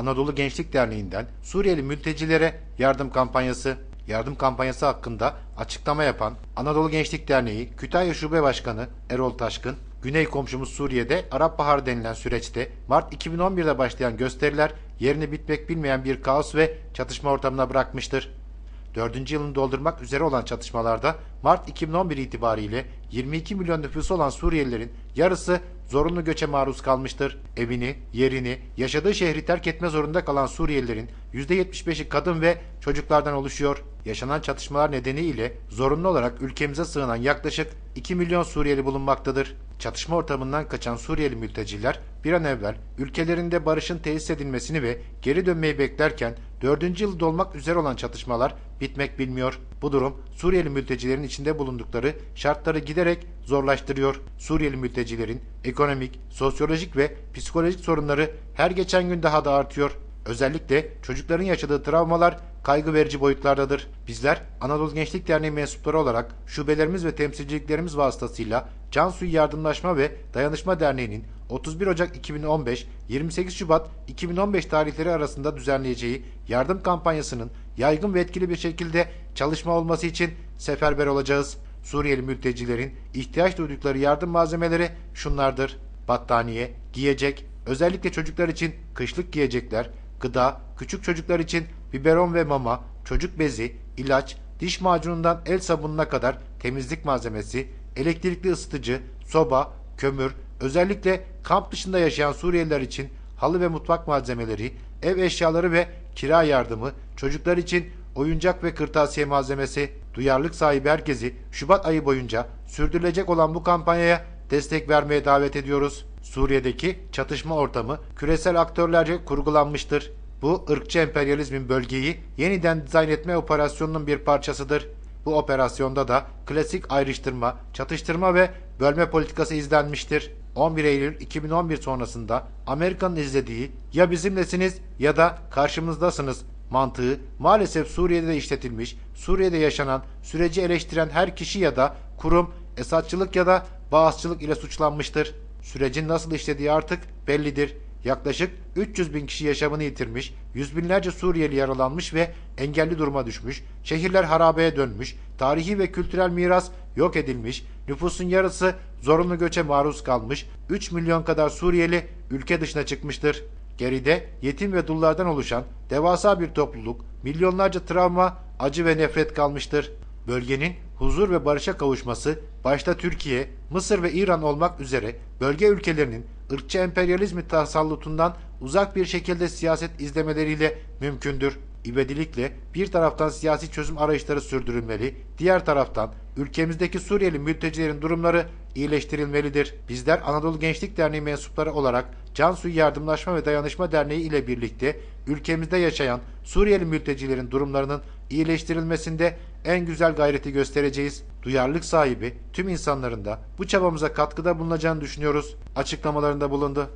Anadolu Gençlik Derneği'nden Suriyeli mültecilere yardım kampanyası. Yardım kampanyası hakkında açıklama yapan Anadolu Gençlik Derneği Kütahya Şube Başkanı Erol Taşkın, Güney komşumuz Suriye'de Arap Baharı denilen süreçte Mart 2011'de başlayan gösteriler yerini bitmek bilmeyen bir kaos ve çatışma ortamına bırakmıştır. Dördüncü yılını doldurmak üzere olan çatışmalarda Mart 2011 itibariyle 22 milyon nüfusu olan Suriyelilerin yarısı zorunlu göçe maruz kalmıştır. Evini, yerini, yaşadığı şehri terk etme zorunda kalan Suriyelilerin %75'i kadın ve çocuklardan oluşuyor. Yaşanan çatışmalar nedeniyle zorunlu olarak ülkemize sığınan yaklaşık 2 milyon Suriyeli bulunmaktadır. Çatışma ortamından kaçan Suriyeli mülteciler bir an evvel ülkelerinde barışın tesis edilmesini ve geri dönmeyi beklerken 4. yıl dolmak üzere olan çatışmalar bitmek bilmiyor. Bu durum Suriyeli mültecilerin içinde bulundukları şartları giderek zorlaştırıyor. Suriyeli mültecilerin ekonomik, sosyolojik ve psikolojik sorunları her geçen gün daha da artıyor. Özellikle çocukların yaşadığı travmalar kaygı verici boyutlardadır. Bizler Anadolu Gençlik Derneği mensupları olarak şubelerimiz ve temsilciliklerimiz vasıtasıyla Cansu'yu Yardımlaşma ve Dayanışma Derneği'nin 31 Ocak 2015 28 Şubat 2015 tarihleri arasında düzenleyeceği yardım kampanyasının yaygın ve etkili bir şekilde çalışma olması için seferber olacağız. Suriyeli mültecilerin ihtiyaç duydukları yardım malzemeleri şunlardır. Battaniye, giyecek, özellikle çocuklar için kışlık giyecekler, gıda, küçük çocuklar için biberon ve mama, çocuk bezi, ilaç, diş macunundan el sabununa kadar temizlik malzemesi, elektrikli ısıtıcı, soba, kömür, özellikle kamp dışında yaşayan Suriyeliler için halı ve mutfak malzemeleri, ev eşyaları ve kira yardımı, çocuklar için oyuncak ve kırtasiye malzemesi, duyarlılık sahibi herkesi Şubat ayı boyunca sürdürülecek olan bu kampanyaya destek vermeye davet ediyoruz. Suriye'deki çatışma ortamı küresel aktörlerce kurgulanmıştır. Bu ırkçı emperyalizmin bölgeyi yeniden dizayn etme operasyonunun bir parçasıdır. Bu operasyonda da klasik ayrıştırma, çatıştırma ve bölme politikası izlenmiştir. 11 Eylül 2011 sonrasında Amerika'nın izlediği ya bizimlesiniz ya da karşımızdasınız mantığı maalesef Suriye'de de işletilmiş, Suriye'de yaşanan süreci eleştiren her kişi ya da kurum esatçılık ya da bağızçılık ile suçlanmıştır. Sürecin nasıl işlediği artık bellidir. Yaklaşık 300 bin kişi yaşamını yitirmiş, yüz binlerce Suriyeli yaralanmış ve engelli duruma düşmüş, şehirler harabeye dönmüş, tarihi ve kültürel miras yok edilmiş, nüfusun yarısı zorunlu göçe maruz kalmış, 3 milyon kadar Suriyeli ülke dışına çıkmıştır. Geride yetim ve dullardan oluşan devasa bir topluluk, milyonlarca travma, acı ve nefret kalmıştır. Bölgenin huzur ve barışa kavuşması başta Türkiye, Mısır ve İran olmak üzere bölge ülkelerinin ırkçı emperyalizmi tasallutundan uzak bir şekilde siyaset izlemeleriyle mümkündür. İvedilikle bir taraftan siyasi çözüm arayışları sürdürülmeli, diğer taraftan ülkemizdeki Suriyeli mültecilerin durumları iyileştirilmelidir. Bizler Anadolu Gençlik Derneği mensupları olarak Cansu'yu Yardımlaşma ve Dayanışma Derneği ile birlikte ülkemizde yaşayan Suriyeli mültecilerin durumlarının iyileştirilmesinde en güzel gayreti göstereceğiz. Duyarlılık sahibi tüm insanların da bu çabamıza katkıda bulunacağını düşünüyoruz. Açıklamalarında bulundu.